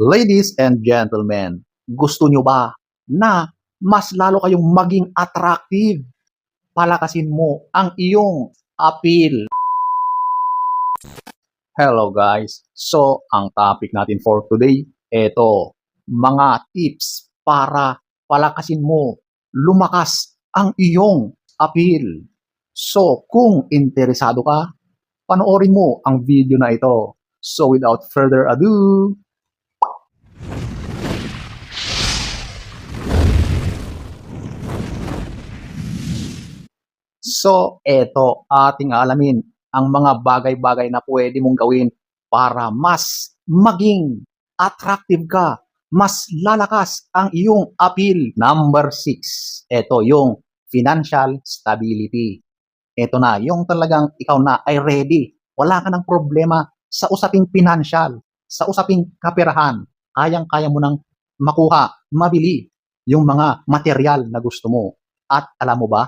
Ladies and gentlemen, gusto nyo ba na mas lalo kayong maging attractive? Palakasin mo ang iyong appeal. Hello guys. So, ang topic natin for today, eto, mga tips para palakasin mo, lumakas ang iyong appeal. So, kung interesado ka, panoorin mo ang video na ito. So, without further ado, So, eto, ating alamin ang mga bagay-bagay na pwede mong gawin para mas maging attractive ka, mas lalakas ang iyong appeal. Number six, eto yung financial stability. Eto na, yung talagang ikaw na ay ready. Wala ka ng problema sa usaping financial, sa usaping kaperahan. Kayang-kaya mo nang makuha, mabili yung mga material na gusto mo. At alam mo ba,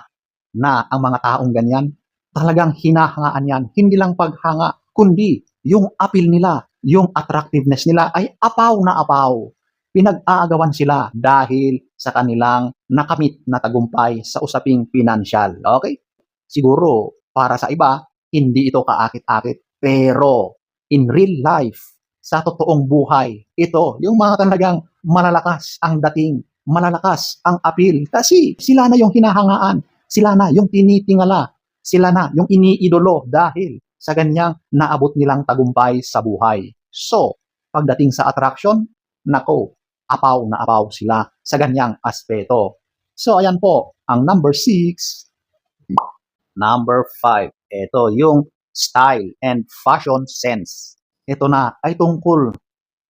na ang mga taong ganyan, talagang hinahangaan yan. Hindi lang paghanga, kundi yung appeal nila, yung attractiveness nila ay apaw na apaw. Pinag-aagawan sila dahil sa kanilang nakamit na tagumpay sa usaping financial. Okay? Siguro, para sa iba, hindi ito kaakit-akit. Pero, in real life, sa totoong buhay, ito, yung mga talagang malalakas ang dating, malalakas ang appeal. Kasi sila na yung hinahangaan, sila na yung tinitingala, sila na yung iniidolo dahil sa ganyang naabot nilang tagumpay sa buhay. So, pagdating sa attraction, nako, apaw na apaw sila sa ganyang aspeto. So, ayan po, ang number six. Number five, ito yung style and fashion sense. Ito na ay tungkol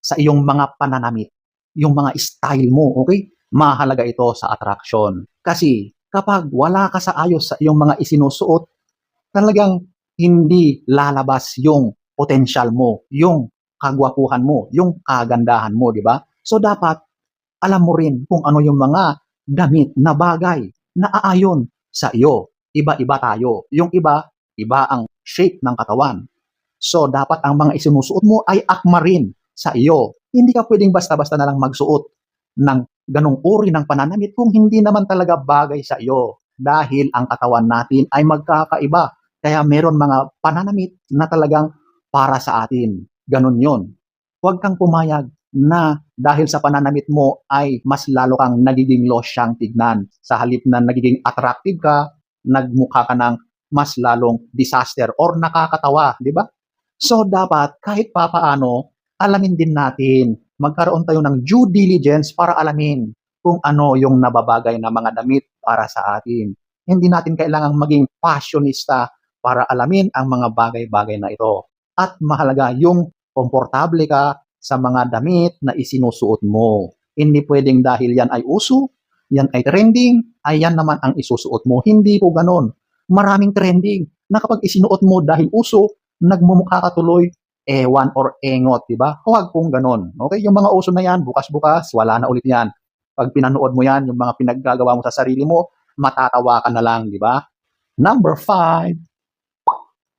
sa iyong mga pananamit, yung mga style mo, okay? Mahalaga ito sa attraction. Kasi kapag wala ka sa ayos sa iyong mga isinusuot, talagang hindi lalabas yung potential mo, yung kagwapuhan mo, yung kagandahan mo, di ba? So dapat alam mo rin kung ano yung mga damit na bagay na aayon sa iyo. Iba-iba tayo. Yung iba, iba ang shape ng katawan. So dapat ang mga isinusuot mo ay akma rin sa iyo. Hindi ka pwedeng basta-basta na lang magsuot ng ganong uri ng pananamit kung hindi naman talaga bagay sa iyo. Dahil ang katawan natin ay magkakaiba. Kaya meron mga pananamit na talagang para sa atin. Ganon yon. Huwag kang pumayag na dahil sa pananamit mo ay mas lalo kang nagiging losyang tignan. Sa halip na nagiging attractive ka, nagmukha ka ng mas lalong disaster or nakakatawa, di ba? So dapat kahit papaano, alamin din natin, magkaroon tayo ng due diligence para alamin kung ano yung nababagay na mga damit para sa atin. Hindi natin kailangang maging fashionista para alamin ang mga bagay-bagay na ito. At mahalaga yung komportable ka sa mga damit na isinusuot mo. Hindi pwedeng dahil yan ay uso, yan ay trending, ay yan naman ang isusuot mo. Hindi po ganon. Maraming trending na kapag isinuot mo dahil uso, nagmumukha ka tuloy ewan or engot, di ba? Huwag pong ganon. Okay? Yung mga uso na yan, bukas-bukas, wala na ulit yan. Pag pinanood mo yan, yung mga pinaggagawa mo sa sarili mo, matatawa ka na lang, di ba? Number five.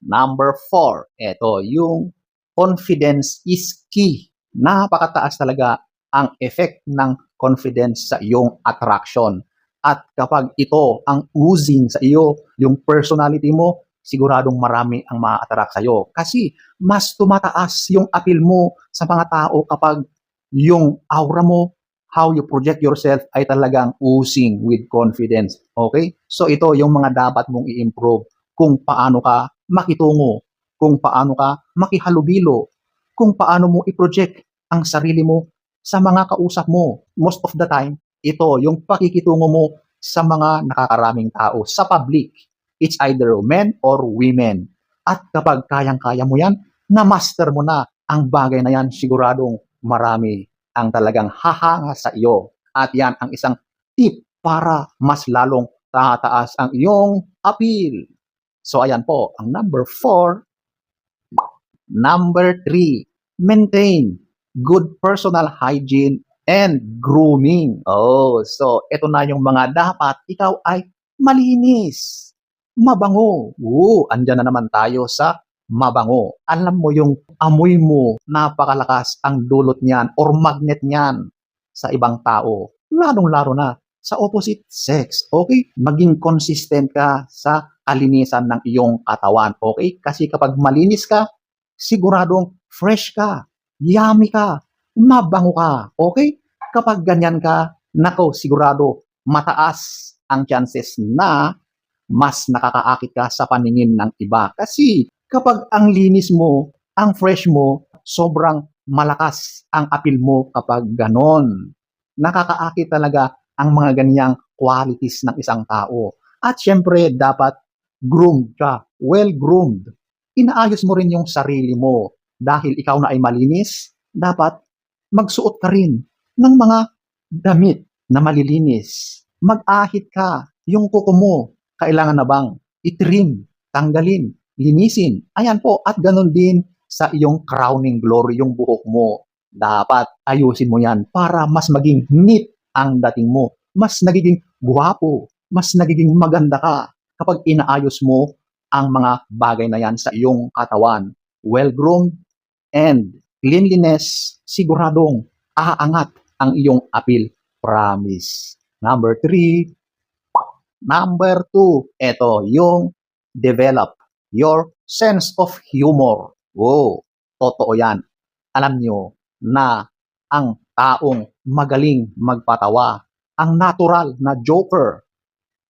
Number four. Ito, yung confidence is key. Napakataas talaga ang effect ng confidence sa iyong attraction. At kapag ito ang oozing sa iyo, yung personality mo, siguradong marami ang ma-attract sa iyo. Kasi mas tumataas yung appeal mo sa mga tao kapag yung aura mo, how you project yourself ay talagang oozing with confidence. Okay? So ito yung mga dapat mong i-improve kung paano ka makitungo, kung paano ka makihalubilo, kung paano mo i-project ang sarili mo sa mga kausap mo. Most of the time, ito yung pakikitungo mo sa mga nakakaraming tao, sa public. It's either men or women. At kapag kayang-kaya mo yan, na-master mo na ang bagay na yan, siguradong marami ang talagang hahanga sa iyo. At yan ang isang tip para mas lalong tataas ang iyong appeal. So ayan po, ang number four. Number three, maintain good personal hygiene and grooming. Oh, so ito na yung mga dapat ikaw ay malinis, mabango. Oo, andyan na naman tayo sa mabango. Alam mo yung amoy mo, napakalakas ang dulot niyan or magnet niyan sa ibang tao. Lalong-laro na sa opposite sex. Okay? Maging consistent ka sa kalinisan ng iyong katawan. Okay? Kasi kapag malinis ka, siguradong fresh ka, yummy ka, mabango ka. Okay? Kapag ganyan ka, nako, sigurado, mataas ang chances na mas nakakaakit ka sa paningin ng iba. Kasi kapag ang linis mo, ang fresh mo, sobrang malakas ang apil mo kapag ganon. Nakakaakit talaga ang mga ganyang qualities ng isang tao. At syempre, dapat groomed ka, well-groomed. Inaayos mo rin yung sarili mo. Dahil ikaw na ay malinis, dapat magsuot ka rin ng mga damit na malilinis. Mag-ahit ka. Yung kuko mo, kailangan na bang itrim, tanggalin, linisin. Ayan po, at ganun din sa iyong crowning glory, yung buhok mo. Dapat ayusin mo yan para mas maging neat ang dating mo. Mas nagiging guwapo, mas nagiging maganda ka kapag inaayos mo ang mga bagay na yan sa iyong katawan. Well-groomed and cleanliness, siguradong aangat ang iyong appeal. Promise. Number three, Number two, ito, yung develop your sense of humor. Wow, totoo yan. Alam nyo na ang taong magaling magpatawa, ang natural na joker,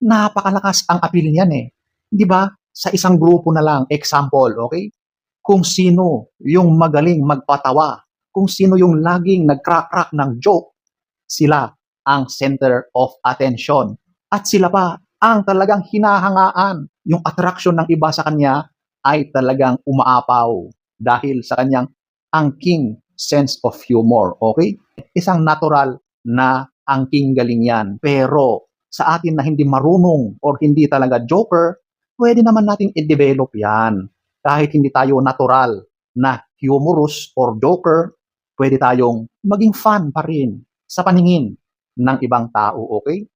napakalakas ang appeal niyan eh. Di ba? Sa isang grupo na lang, example, okay? Kung sino yung magaling magpatawa, kung sino yung laging nag-crack-crack ng joke, sila ang center of attention. At sila pa ang talagang hinahangaan. Yung attraction ng iba sa kanya ay talagang umaapaw dahil sa kanyang angking sense of humor. Okay? Isang natural na angking galing yan. Pero sa atin na hindi marunong or hindi talaga joker, pwede naman nating i-develop yan. Kahit hindi tayo natural na humorous or joker, pwede tayong maging fun pa rin sa paningin ng ibang tao, okay?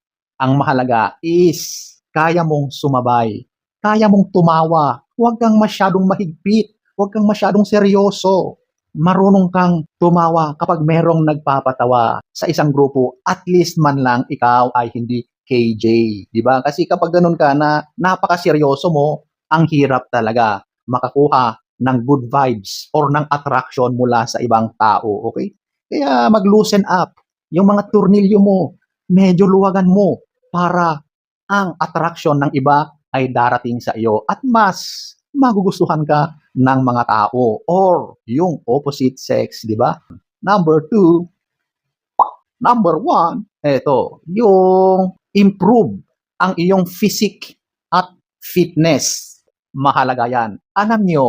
Ang mahalaga is kaya mong sumabay, kaya mong tumawa, huwag kang masyadong mahigpit, huwag kang masyadong seryoso. Marunong kang tumawa kapag merong nagpapatawa sa isang grupo, at least man lang ikaw ay hindi KJ, di ba? Kasi kapag ganun ka na napakaseryoso mo, ang hirap talaga makakuha ng good vibes or ng attraction mula sa ibang tao, okay? Kaya mag-loosen up. Yung mga turnilyo mo, medyo luwagan mo para ang attraction ng iba ay darating sa iyo at mas magugustuhan ka ng mga tao or yung opposite sex, di ba? Number two, number one, eto, yung improve ang iyong physique at fitness. Mahalaga yan. Alam nyo,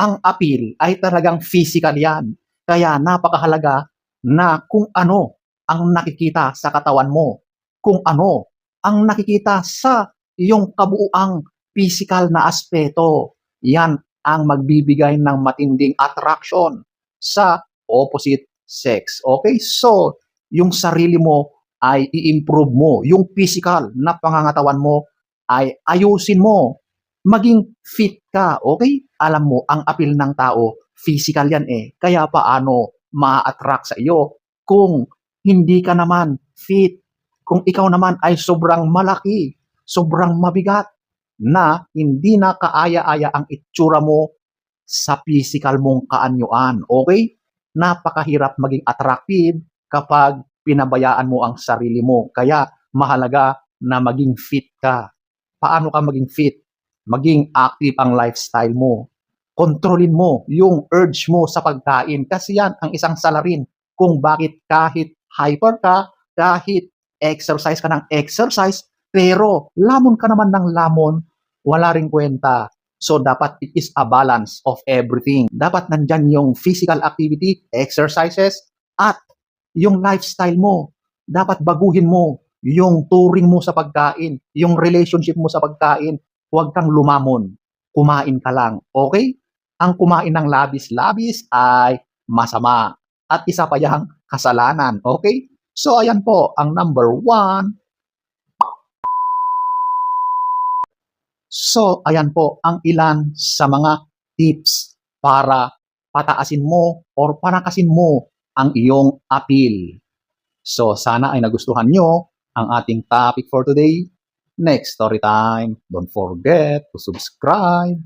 ang appeal ay talagang physical yan. Kaya napakahalaga na kung ano ang nakikita sa katawan mo, kung ano ang nakikita sa iyong kabuuang physical na aspeto. Yan ang magbibigay ng matinding attraction sa opposite sex. Okay? So, yung sarili mo ay i-improve mo. Yung physical na pangangatawan mo ay ayusin mo. Maging fit ka. Okay? Alam mo, ang appeal ng tao, physical yan eh. Kaya paano ma-attract sa iyo kung hindi ka naman fit, kung ikaw naman ay sobrang malaki, sobrang mabigat, na hindi na kaaya-aya ang itsura mo sa physical mong kaanyuan. Okay? Napakahirap maging attractive kapag pinabayaan mo ang sarili mo. Kaya mahalaga na maging fit ka. Paano ka maging fit? Maging active ang lifestyle mo. Kontrolin mo yung urge mo sa pagkain kasi yan ang isang salarin kung bakit kahit hyper ka, kahit exercise ka ng exercise, pero lamon ka naman ng lamon, wala ring kwenta. So, dapat it is a balance of everything. Dapat nandyan yung physical activity, exercises, at yung lifestyle mo. Dapat baguhin mo yung touring mo sa pagkain, yung relationship mo sa pagkain. Huwag kang lumamon. Kumain ka lang. Okay? Ang kumain ng labis-labis ay masama. At isa pa yung kasalanan. Okay? So, ayan po, ang number one. So, ayan po ang ilan sa mga tips para pataasin mo or panakasin mo ang iyong appeal. So, sana ay nagustuhan nyo ang ating topic for today. Next story time. Don't forget to subscribe.